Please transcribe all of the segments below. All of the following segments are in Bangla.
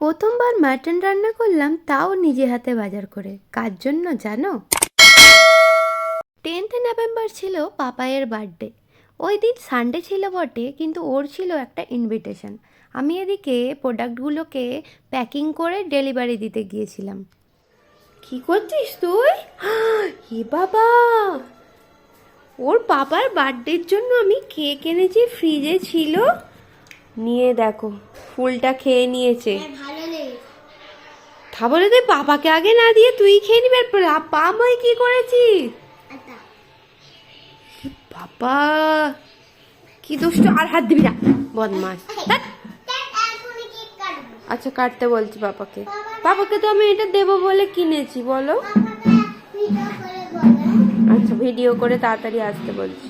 প্রথমবার মাটন রান্না করলাম, তাও নিজে হাতে বাজার করে। কার জন্য জানো? টেন্থ নভেম্বর ছিল পাপায়ের বার্থডে। ওই দিন সানডে ছিল বটে, কিন্তু ওর ছিল একটা ইনভিটেশন আমি এদিকে প্রোডাক্টগুলোকে প্যাকিং করে ডেলিভারি দিতে গিয়েছিলাম। কি করছিস তুই? হে বাবা! ওর পাপার বার্থডের জন্য আমি কেক এনেছি ফ্রিজে ছিল। নিয়ে দেখো, ফুলটা খেয়ে নিয়েছে। লেগেছে তা বলে তুই পাপাকে আগে না দিয়ে তুই খেয়ে নিবি পা মই কি করেছিস বাবা কি দুষ্টু আর হাত দিবি না। বদমাস আচ্ছা কাটতে বলছি বাবাকে। পাপাকে তো আমি এটা দেবো বলে কিনেছি বলে। আচ্ছা ভিডিও করে তাড়াতাড়ি আসতে বলছি।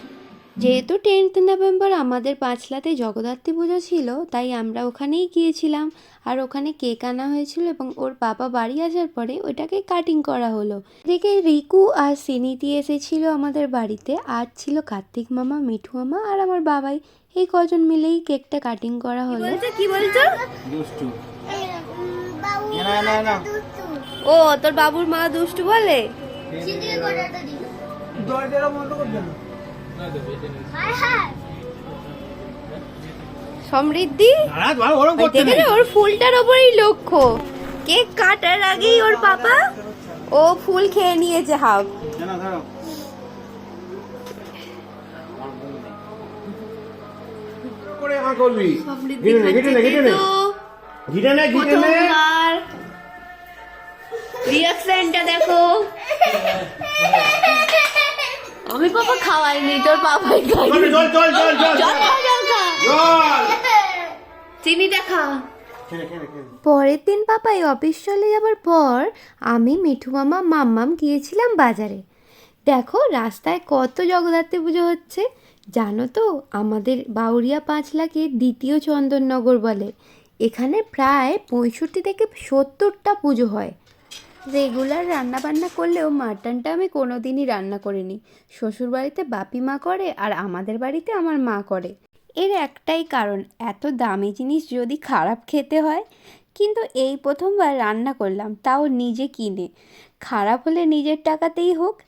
যেহেতু টেন্থ নভেম্বর আমাদের পাঁচলাতে জগদ্ধাত্রী পুজো ছিল তাই আমরা ওখানেই গিয়েছিলাম। আর ওখানে কেক আনা হয়েছিল এবং ওর বাবা বাড়ি আসার পরে ওইটাকে কাটিং করা হলো। এদিকে রিকু আর সিনিতি এসেছিল আমাদের বাড়িতে। আর ছিল কার্তিক মামা মিঠু মামা আর আমার বাবাই। এই কজন মিলেই কেকটা কাটিং করা হলো। কি বলছো? ও তোর বাবুর মা দুষ্টু বলে? সমৃদ্ধি? ওর ফুলটার ওপরেই লক্ষ্য। কেক কাটার আগেই ওর পাপা ও ফুল খেয়ে নিয়েছে হাফ। রিয়াকশনটা দেখো। পাপা খাওয়াইনি তোর পাপাই খাই জল জল জল জল জল। জল খা জল খা। জল। চিনিটা খা। খেলে খেলে খেলে পরের দিন পাপাই অফিস চলে যাবার পর আমি মিঠু মামা মাম্মাম গিয়েছিলাম বাজারে। দেখো রাস্তায় কত জগদ্ধাত্রী পুজো হচ্ছে। জানো তো আমাদের বাউরিয়া পাঁচলাকে দ্বিতীয় চন্দননগর বলে। এখানে প্রায় পঁয়ষট্টি থেকে সত্তরটা পুজো হয়। রেগুলার রান্না বান্না করলেও মাটনটা আমি কোনো দিনই রান্না করিনি। শ্বশুর বাড়িতে বাপি মা করে আর আমাদের বাড়িতে আমার মা করে। এর একটাই কারণ, এত দামি জিনিস যদি খারাপ খেতে হয়, কিন্তু এই প্রথমবার রান্না করলাম, তাও নিজে কিনে। খারাপ হলে নিজের টাকাতেই হোক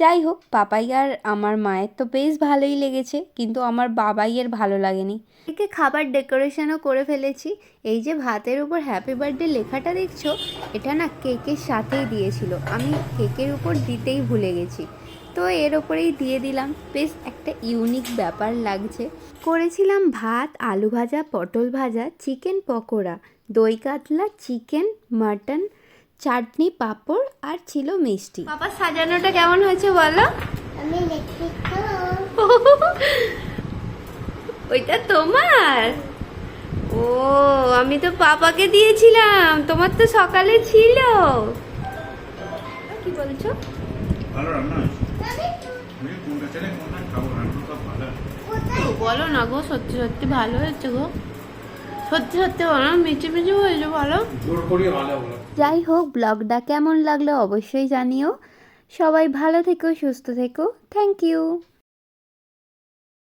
যাই হোক, পাপাই আর আমার মায়ের তো বেশ ভালোই লেগেছে, কিন্তু আমার বাবাইয়ের ভালো লাগেনি। একে খাবার ডেকোরেশনও করে ফেলেছি। এই যে ভাতের উপর হ্যাপি বার্থডে লেখাটা দেখছ, এটা না কেকের সাথেই দিয়েছিল। আমি কেকের উপর দিতেই ভুলে গেছি। তো এর ওপরেই দিয়ে দিলাম। বেশ একটা ইউনিক ব্যাপার লাগছে। করেছিলাম ভাত, আলু ভাজা, পটল ভাজা চিকেন পকোড়া, দই কাতলা চিকেন মাটন চাটনি পাঁপড় আর ছিল মিষ্টি। পাপা সাজানোটা কেমন হয়েছে বলো? আমি ওইটা তোমার? ও আমি তো পাপাকে দিয়েছিলাম। তোমার তো সকালে ছিল। কি বলছো? ভালো রান্না বলো না গো সত্যি সত্যি ভালো হয়েছে গো। সত্যি সত্যি বলো মিচি মিচি হয়েছে বলো। যাই হোক ব্লগটা কেমন লাগল অবশ্যই জানিও। সবাই ভালো থেকো সুস্থ থেকো। Thank you